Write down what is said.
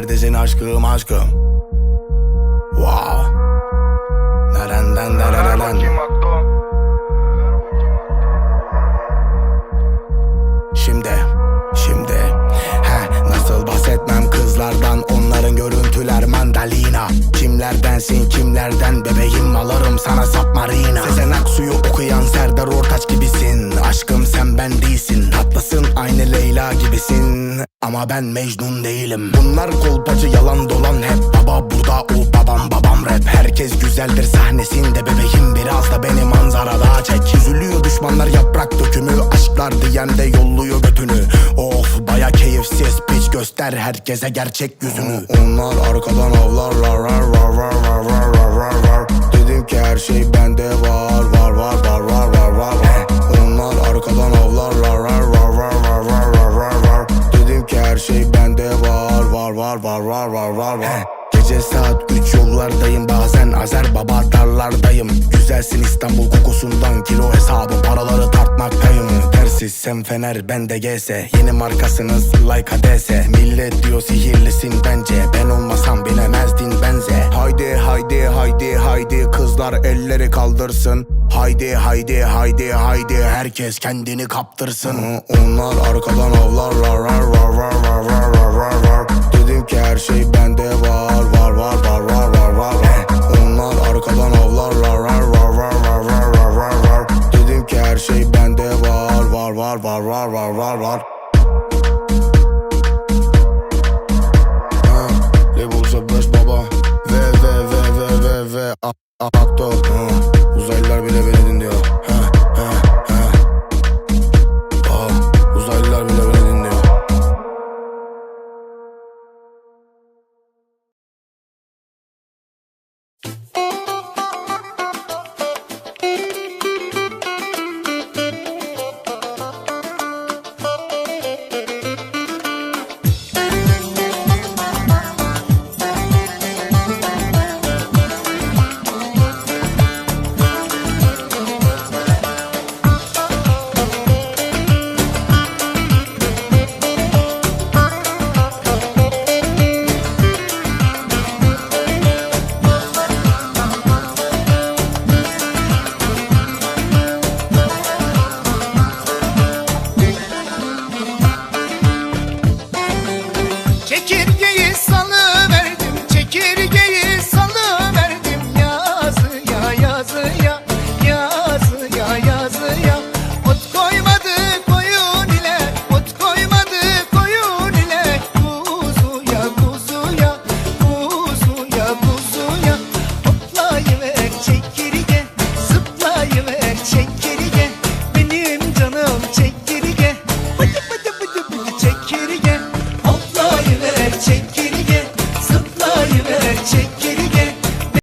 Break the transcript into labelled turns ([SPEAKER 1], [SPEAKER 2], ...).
[SPEAKER 1] neredesin aşkım aşkım? Wow. Nereden nereden Şimdi, şimdi. He, nasıl bahsetmem kızlardan? Onların görüntüler mandalina. Kimlerdensin kimlerden? Bebeğim alırım sana delisin Ama ben Mecnun değilim. Bunlar kolpacı yalan dolan hep Baba. Burada o babam babam rap. Herkes güzeldir sahnesinde bebeğim Biraz da beni manzarada çek. Üzülüyor düşmanlar yaprak dökümü. Aşklar diyen de yolluyor götünü. Of baya keyifsiz piç göster herkese gerçek yüzünü. Onlar arkadan avlarlar Dedim ki her şey bende var. var var var var var var. Gece saat 3 yollardayım bazen azer baba darlardayım Güzelsin İstanbul kokusundan kilo hesabı paraları tartmaktayım. Tersiz sen fener ben de GS Yeni markasınız like ADS Millet diyor sihirlisin bence. Ben olmasam bilemezdin benze. Haydi haydi haydi haydi kızlar elleri kaldırsın. Haydi haydi haydi haydi herkes kendini kaptırsın. Onlar arkadan avlar rar rar rar rar. var var var var var var. Level beş baba. Ve ve ve ve ve ve. Atto Uzaylılar bile beni dinliyor.